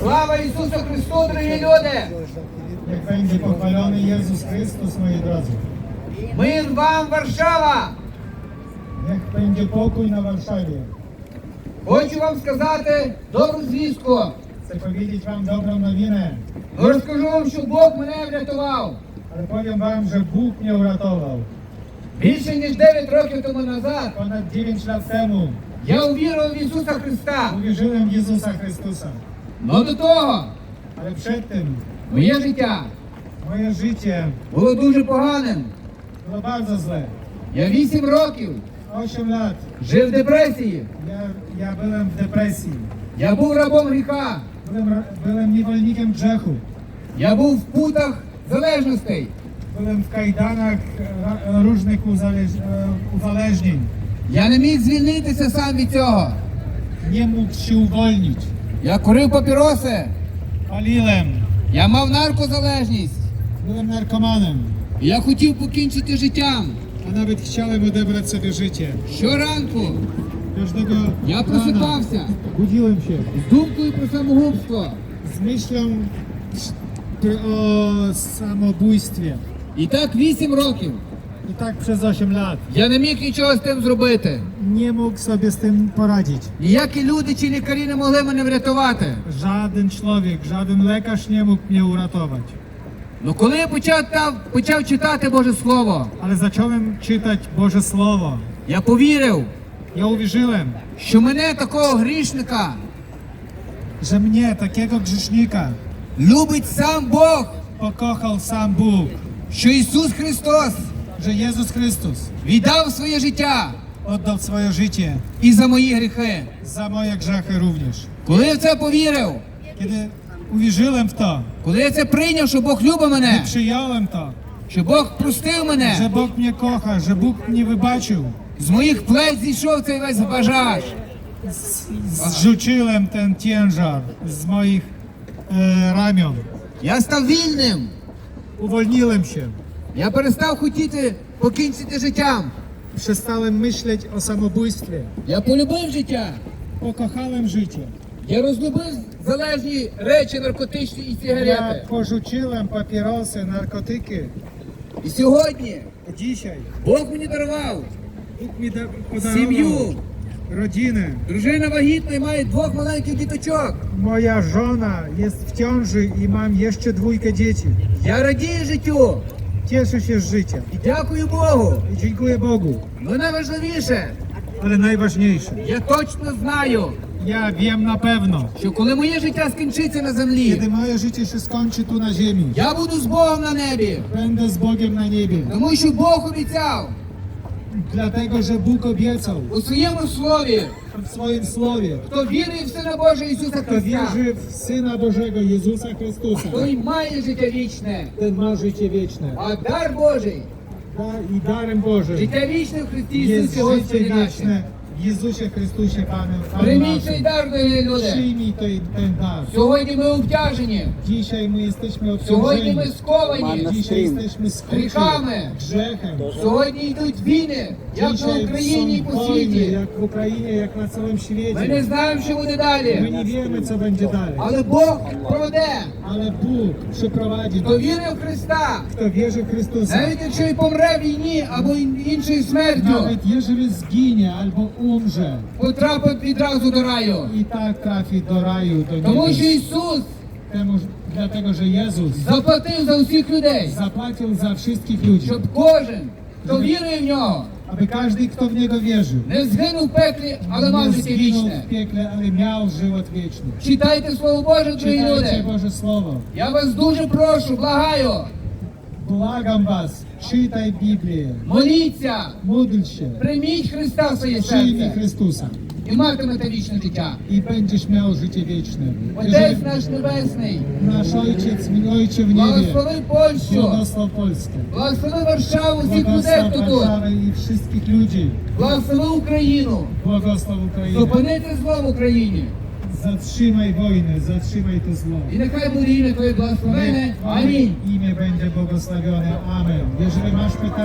Слава Ісусу Христу, дорогі люди! Niech będzie pochwalony Jezus Chrystus, moi drodzy. Мир вам, Варшава! Niech będzie pokój na Warszawie. Хочу вам сказати добру звістку. Powiedzieć wam dobrą nowinę, Розкажу вам, що Бог мене врятував. powiem wam, że Bóg mnie uratował. Більше ніж 9 років тому назад Ponad 9 lat temu я увірував в Ісуса Христа. uwierzyłem w Jezusa Chrystusa. Но до того Ale przed tym моє життя moje życie було дуже поганим. było bardzo złe. Я 8 років 8 lat жив в депресії. ja, ja byłem w depresji. Я був рабом гріха. Byłem, byłem niewolnikiem grzechu. Я був в путах залежностей. Ra- różnych uzależ, e, uzależnień. Я не міг звільнитися сам від цього. Nie mógł się uwolnić. Я курив папіроси. Paliłem. Я мав наркозалежність. Narkomanem. І Я хотів покінчити життям. A nawet chciałem odebrać sobie życie. Щоранку Każdego я просипався budziłem się з думкою про самогубство. myślą pr- o samobójstwie. І так 8 років. I tak przez 8 lat. Я не міг нічого з тим зробити. Nie mógł sobie z tym poradzić. Ніякі люди чи лікарі не могли мене врятувати. Żaden człowiek, żaden lekarz nie mógł mnie uratować. Ну коли я почав, та- почав читати Боже Слово, Ale zacząłem czytać Boże Słowo. я повірив, Ja uwierzyłem, що мене такого грішника że mnie, takiego grzesznika, любить сам Бог, pokochał sam Bóg. що Ісус Христос Że Jezus Chrystus віддав своє життя oddał swoje życie і за мої гріхи. za moje grzechy również. Коли я в це повірив, Kiedy uwierzyłem w to, коли я це прийняв, що Бог любить мене, przyjąłem to, що Бог простив że мене, Bóg mnie kocha, że Bóg mnie wybaczył, з моїх плеч зійшов цей весь zrzuciłem ten ciężar z moich e, ramion. Я став вільним. Uwolniłem się. Я перестав хотіти покінчити життям. Przestałem myśleć o samobójstwie. Я полюбив життя. Pokochałem życie. Я розлюбив залежні речі, наркотичні і Ja сигарети. porzuciłem papierosy, narkotyki. І сьогодні Dzisiaj Бог мені дарував Bóg mi da, сім'ю. rodzinę. Дружина вагітна і має двох маленьких діточок. Moja żona jest w ciąży i mam jeszcze dwójkę dzieci. Я радію життю Cieszę się z życia і дякую Богу. i dziękuję Bogu. Але найважливіше, Ale najważniejsze, я точно знаю, ja wiem na pewno, що коли моє життя скінчиться на землі, kiedy moje życie się skończy tu na ziemi, я буду з Богом на небі. będę z Bogiem na niebie. Тому що Бог обіцяв Dlatego, że Bóg obiecał у своєму слові, w swoim słowie, хто вірить в Сина Божого Ісуса kto Христа, wierzy w Syna Bożego Jezusa Chrystusa, той має життя вічне. ten ma życie wieczne. А дар Божий, Da- I darem Bożym життя вічне в Христі jest Ісусі Господі życie нашому. wieczne Chrystusie Panu, Panu Прийміть цей дар, дорогі люди. Ten, ten dar. Сьогодні ми обтяжені, Dzisiaj my jesteśmy сьогодні ми сковані, Dzisiaj jesteśmy skuci Grzechamy. grzechem. сьогодні йдуть війни, як на Dzisiaj Україні і по світі. jak w Ukrainie, jak na całym Ми не знаємо, що буде далі. nie wiemy, co będzie dalej. Але Бог проведе, Ale Bóg przyprowadzi хто nas. вірив в Христа, Kto wierzy w Chrystusa, навіть якщо й помре в війні або ін- іншою смертю, nawet jeżeli zginie albo umrze, потрапить відразу до раю. i tak trafi do raju, do Тому що. Ісус Temu, dlatego, że Jezus заплатив за усіх людей, zapłacił za wszystkich ludzi, щоб кожен, хто вірує в нього, aby każdy, kto w Niego wierzył, не згинув в пеклі, але мав життя вічне. w piekle, ale miał żywot wieczny. Читайте Слово Боже, дорогі Czytajcie люди. Boże Słowo. Я вас дуже прошу, благаю, Was, czytaj Biblię, моліться, módl się, прийміть Христа в своє серце Chrystusa і матимете вічне життя. i będziesz miał życie wieczne. Отець наш Небесний, Ojciec, mój Ojcze w niebie, благослови Польщу, błogosław Polskę, благослови Варшаву, всіх людей, хто тут, i wszystkich ludzi, благослови Україну, błogosław Ukrainę. зупинити зло в Україні. Zatrzymaj wojnę, zatrzymaj to zło. I nechaj bude ime Twoje błogosławione. Amen. Imię będzie błogosławione. Amen. Jeżeli masz pytania,